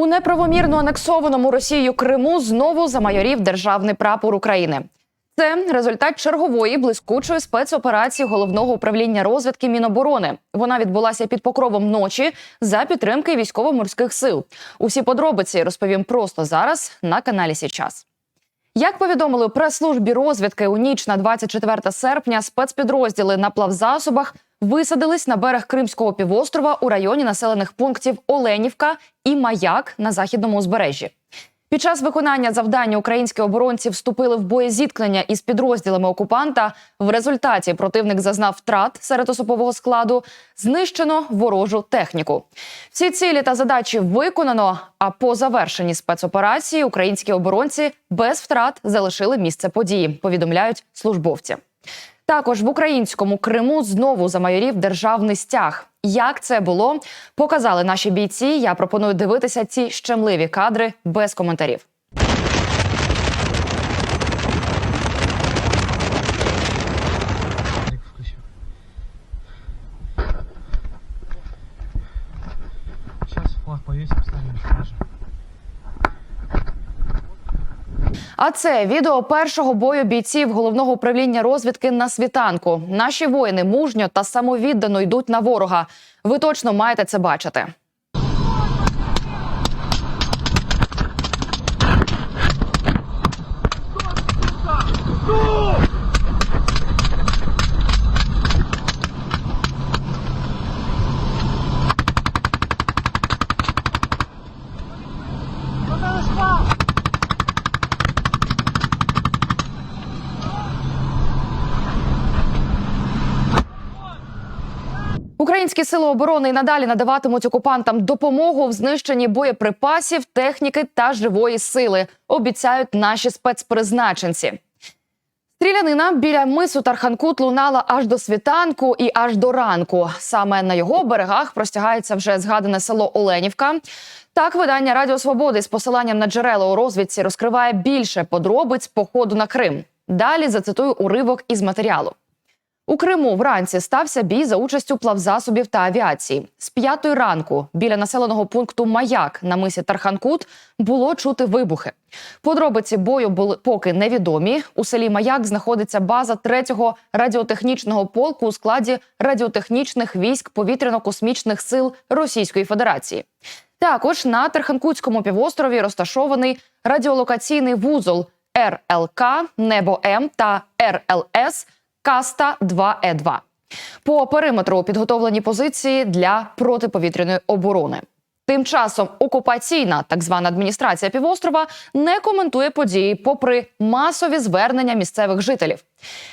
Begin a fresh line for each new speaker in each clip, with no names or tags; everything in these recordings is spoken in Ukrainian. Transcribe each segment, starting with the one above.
У неправомірно анексованому Росією Криму знову замайорів державний прапор України. Це результат чергової блискучої спецоперації головного управління розвідки Міноборони. Вона відбулася під покровом ночі за підтримки військово-морських сил. Усі подробиці розповім просто зараз на каналі Січас. Як повідомили прес-службі розвідки у ніч на 24 серпня, спецпідрозділи на плавзасобах висадились на берег Кримського півострова у районі населених пунктів Оленівка і Маяк на західному узбережжі. Під час виконання завдання українські оборонці вступили в боєзіткнення із підрозділами окупанта. В результаті противник зазнав втрат серед особового складу, знищено ворожу техніку. Всі цілі та задачі виконано. А по завершенні спецоперації українські оборонці без втрат залишили місце події. Повідомляють службовці. Також в українському Криму знову замайорів державний стяг. Як це було, показали наші бійці. Я пропоную дивитися ці щемливі кадри без коментарів.
Сейчас флаг повесим, ставим
А це відео першого бою бійців головного управління розвідки на світанку. Наші воїни мужньо та самовіддано йдуть на ворога. Ви точно маєте це бачити. Українські сили оборони і надалі надаватимуть окупантам допомогу в знищенні боєприпасів, техніки та живої сили. Обіцяють наші спецпризначенці. Стрілянина біля мису Тарханкут лунала аж до світанку і аж до ранку. Саме на його берегах простягається вже згадане село Оленівка. Так, видання Радіо Свободи з посиланням на джерела у розвідці розкриває більше подробиць походу на Крим. Далі зацитую уривок із матеріалу. У Криму вранці стався бій за участю плавзасобів та авіації. З п'ятої ранку біля населеного пункту Маяк на мисі Тарханкут було чути вибухи. Подробиці бою були поки невідомі. У селі Маяк знаходиться база 3-го радіотехнічного полку у складі радіотехнічних військ повітряно-космічних сил Російської Федерації. Також на Терханкутському півострові розташований радіолокаційний вузол РЛК Небо М та РЛС Каста 2Е2. По периметру підготовлені позиції для протиповітряної оборони. Тим часом окупаційна так звана адміністрація півострова не коментує події, попри масові звернення місцевих жителів.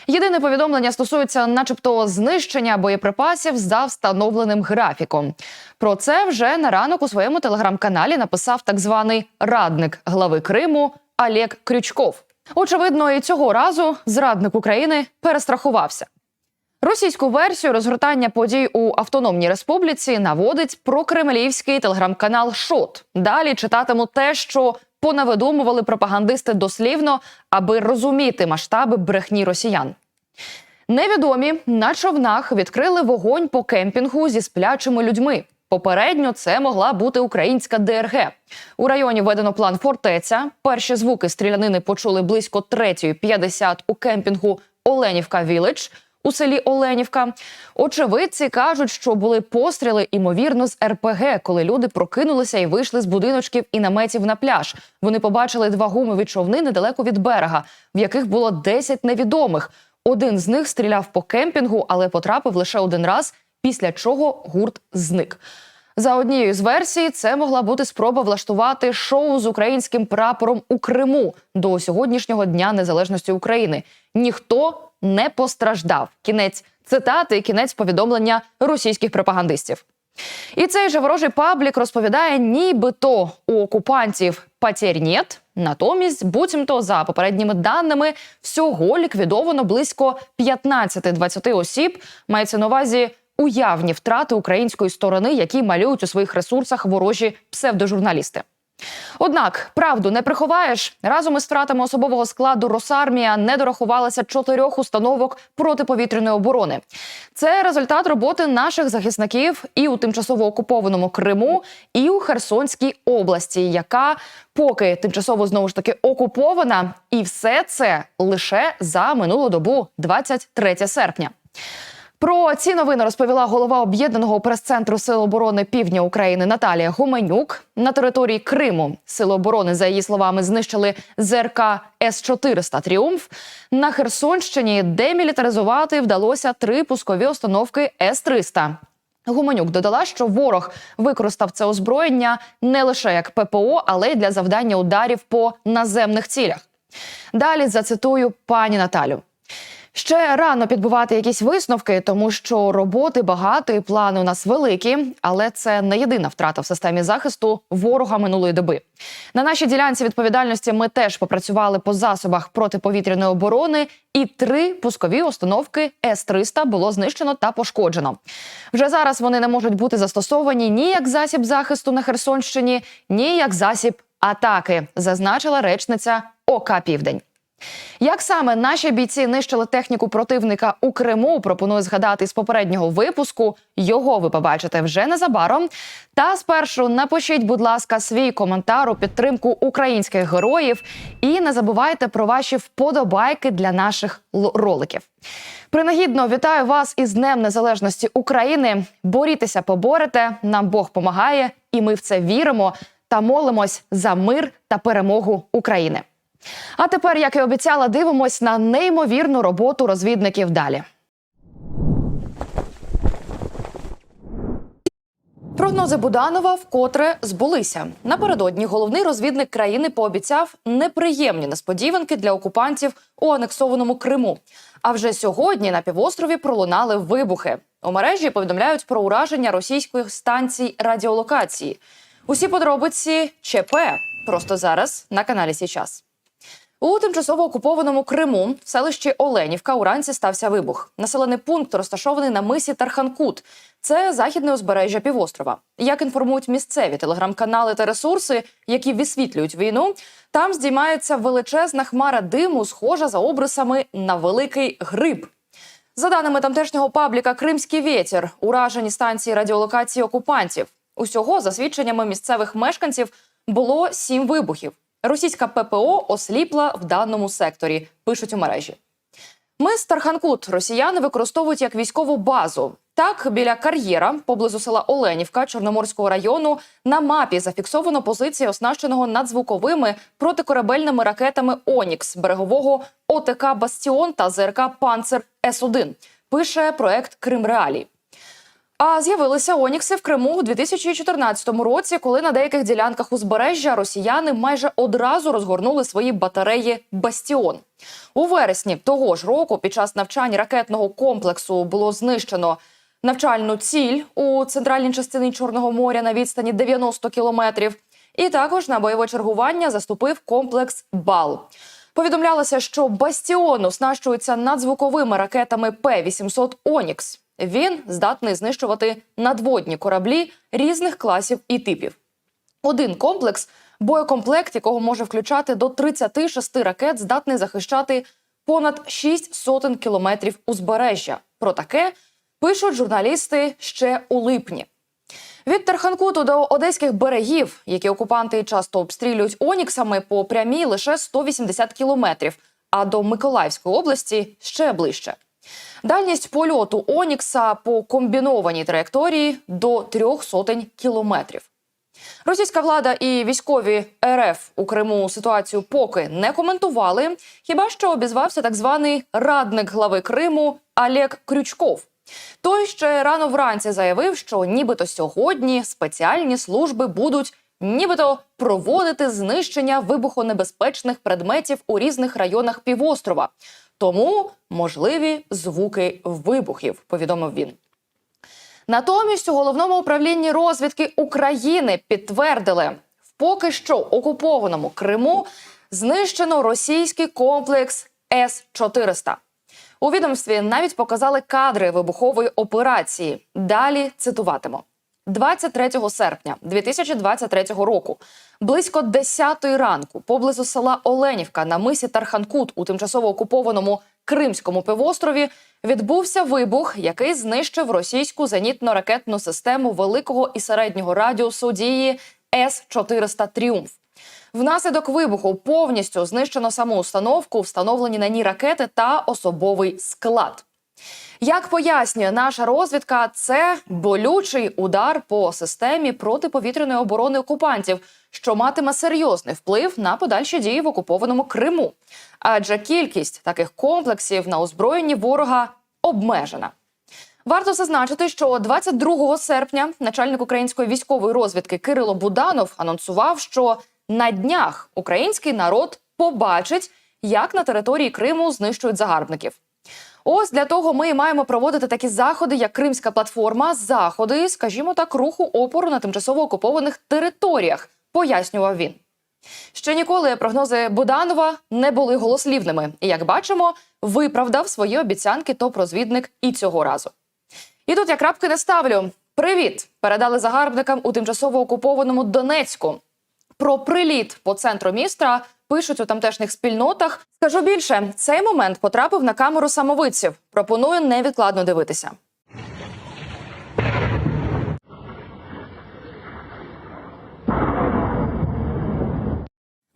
Єдине повідомлення стосується, начебто, знищення боєприпасів за встановленим графіком. Про це вже на ранок у своєму телеграм-каналі написав так званий радник глави Криму Олег Крючков. Очевидно, і цього разу зрадник України перестрахувався. Російську версію розгортання подій у Автономній Республіці наводить прокремлівський телеграм-канал Шот. Далі читатиму те, що понавидумували пропагандисти дослівно, аби розуміти масштаби брехні росіян. Невідомі на човнах відкрили вогонь по кемпінгу зі сплячими людьми. Попередньо це могла бути українська ДРГ. У районі введено план фортеця. Перші звуки стрілянини почули близько 3.50 у кемпінгу Оленівка Віледж у селі Оленівка. Очевидці кажуть, що були постріли, імовірно, з РПГ, коли люди прокинулися і вийшли з будиночків і наметів на пляж. Вони побачили два гумові човни недалеко від берега, в яких було 10 невідомих. Один з них стріляв по кемпінгу, але потрапив лише один раз, після чого гурт зник. За однією з версій, це могла бути спроба влаштувати шоу з українським прапором у Криму до сьогоднішнього дня незалежності України. Ніхто не постраждав. Кінець цитати, кінець повідомлення російських пропагандистів. І цей же ворожий паблік розповідає, нібито у окупантів нет, Натомість, буцімто, за попередніми даними, всього ліквідовано близько 15-20 осіб. Мається на увазі уявні втрати української сторони, які малюють у своїх ресурсах ворожі псевдожурналісти. Однак правду не приховаєш. Разом із втратами особового складу Росармія не дорахувалася чотирьох установок протиповітряної оборони. Це результат роботи наших захисників і у тимчасово окупованому Криму, і у Херсонській області, яка поки тимчасово знову ж таки окупована, і все це лише за минулу добу, 23 серпня. Про ці новини розповіла голова об'єднаного прес-центру Сил оборони Півдня України Наталія Гуменюк. На території Криму сили оборони, за її словами, знищили ЗРК С-400 Тріумф. На Херсонщині демілітаризувати вдалося три пускові установки С-300. Гуменюк додала, що ворог використав це озброєння не лише як ППО, але й для завдання ударів по наземних цілях. Далі зацитую пані Наталю. Ще рано підбивати якісь висновки, тому що роботи багато і плани у нас великі, але це не єдина втрата в системі захисту ворога минулої доби. На нашій ділянці відповідальності ми теж попрацювали по засобах протиповітряної оборони, і три пускові установки С-300 було знищено та пошкоджено. Вже зараз вони не можуть бути застосовані ні як засіб захисту на Херсонщині, ні як засіб атаки, зазначила речниця ОК Південь. Як саме наші бійці нищили техніку противника у Криму, пропоную згадати з попереднього випуску. Його ви побачите вже незабаром. Та спершу напишіть, будь ласка, свій коментар у підтримку українських героїв і не забувайте про ваші вподобайки для наших роликів. Принагідно вітаю вас із Днем Незалежності України. Борітеся, поборете. Нам Бог помагає, і ми в це віримо та молимось за мир та перемогу України. А тепер, як і обіцяла, дивимось на неймовірну роботу розвідників далі. Прогнози Буданова вкотре збулися. Напередодні головний розвідник країни пообіцяв неприємні несподіванки для окупантів у анексованому Криму. А вже сьогодні на півострові пролунали вибухи. У мережі повідомляють про ураження російських станцій радіолокації. Усі подробиці ЧП просто зараз на каналі Січас. У тимчасово окупованому Криму в селищі Оленівка уранці стався вибух. Населений пункт розташований на мисі Тарханкут. Це західне узбережжя півострова. Як інформують місцеві телеграм-канали та ресурси, які висвітлюють війну, там здіймається величезна хмара диму, схожа за обрисами на великий гриб. За даними тамтешнього пабліка Кримський вєтір, уражені станції радіолокації окупантів. Усього, за свідченнями місцевих мешканців, було сім вибухів. Російська ППО осліпла в даному секторі, пишуть у мережі. Мис Тарханкут росіяни використовують як військову базу. Так, біля кар'єра поблизу села Оленівка Чорноморського району на мапі зафіксовано позиції оснащеного надзвуковими протикорабельними ракетами Онікс берегового ОТК Бастіон та ЗРК Панцер С-1. Пише проект Крим Реалій. А з'явилися Онікси в Криму у 2014 році, коли на деяких ділянках узбережжя росіяни майже одразу розгорнули свої батареї Бастіон. У вересні того ж року, під час навчань ракетного комплексу, було знищено навчальну ціль у центральній частині Чорного моря на відстані 90 кілометрів. І також на бойове чергування заступив комплекс БАЛ. Повідомлялося, що Бастіон оснащується надзвуковими ракетами П-800 Онікс. Він здатний знищувати надводні кораблі різних класів і типів. Один комплекс, боєкомплект, якого може включати до 36 ракет, здатний захищати понад 6 сотень кілометрів узбережжя. Про таке пишуть журналісти ще у липні. Від Тарханкуту до одеських берегів, які окупанти часто обстрілюють оніксами по прямій лише 180 кілометрів, а до Миколаївської області ще ближче. Дальність польоту Онікса по комбінованій траєкторії до трьох сотень кілометрів. Російська влада і військові РФ у Криму ситуацію поки не коментували. Хіба що обізвався так званий радник глави Криму Олег Крючков. Той ще рано вранці заявив, що нібито сьогодні спеціальні служби будуть нібито проводити знищення вибухонебезпечних предметів у різних районах півострова. Тому можливі звуки вибухів, повідомив він. Натомість у головному управлінні розвідки України підтвердили, в поки що окупованому Криму знищено російський комплекс С-400. У відомстві навіть показали кадри вибухової операції. Далі цитуватиму. 23 серпня 2023 року, близько 10 ранку, поблизу села Оленівка на мисі Тарханкут у тимчасово окупованому Кримському півострові відбувся вибух, який знищив російську зенітно-ракетну систему великого і середнього радіусу дії С-400 Тріумф. Внаслідок вибуху повністю знищено саму установку, встановлені на ній ракети та особовий склад. Як пояснює наша розвідка, це болючий удар по системі протиповітряної оборони окупантів, що матиме серйозний вплив на подальші дії в окупованому Криму. Адже кількість таких комплексів на озброєнні ворога обмежена. Варто зазначити, що 22 серпня начальник української військової розвідки Кирило Буданов анонсував, що на днях український народ побачить, як на території Криму знищують загарбників. Ось для того ми і маємо проводити такі заходи, як Кримська платформа, заходи, скажімо так, руху опору на тимчасово окупованих територіях, пояснював він. Ще ніколи прогнози Буданова не були голослівними, і як бачимо, виправдав свої обіцянки топ-розвідник і цього разу. І тут я крапки не ставлю. Привіт! Передали загарбникам у тимчасово окупованому Донецьку. Про приліт по центру міста пишуть у тамтешніх спільнотах. Скажу більше, цей момент потрапив на камеру самовидців. Пропоную невідкладно дивитися.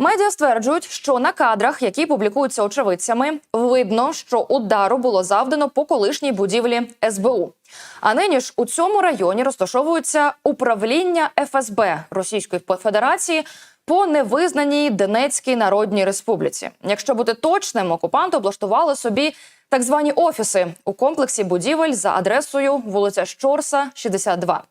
Медіа стверджують, що на кадрах, які публікуються очевидцями, видно, що удару було завдано по колишній будівлі СБУ. А нині ж у цьому районі розташовується управління ФСБ Російської Федерації по невизнаній Донецькій Народній Республіці. Якщо бути точним, окупанти облаштували собі так звані офіси у комплексі будівель за адресою вулиця Щорса, 62.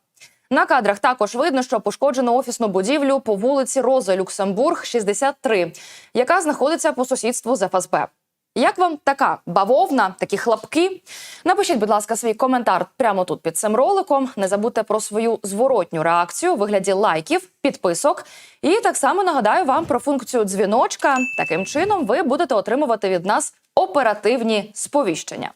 На кадрах також видно, що пошкоджено офісну будівлю по вулиці Роза Люксембург, 63, яка знаходиться по сусідству з ФСБ. Як вам така бавовна, такі хлопки? Напишіть, будь ласка, свій коментар прямо тут під цим роликом. Не забудьте про свою зворотню реакцію у вигляді лайків, підписок. І так само нагадаю вам про функцію дзвіночка. Таким чином ви будете отримувати від нас оперативні сповіщення.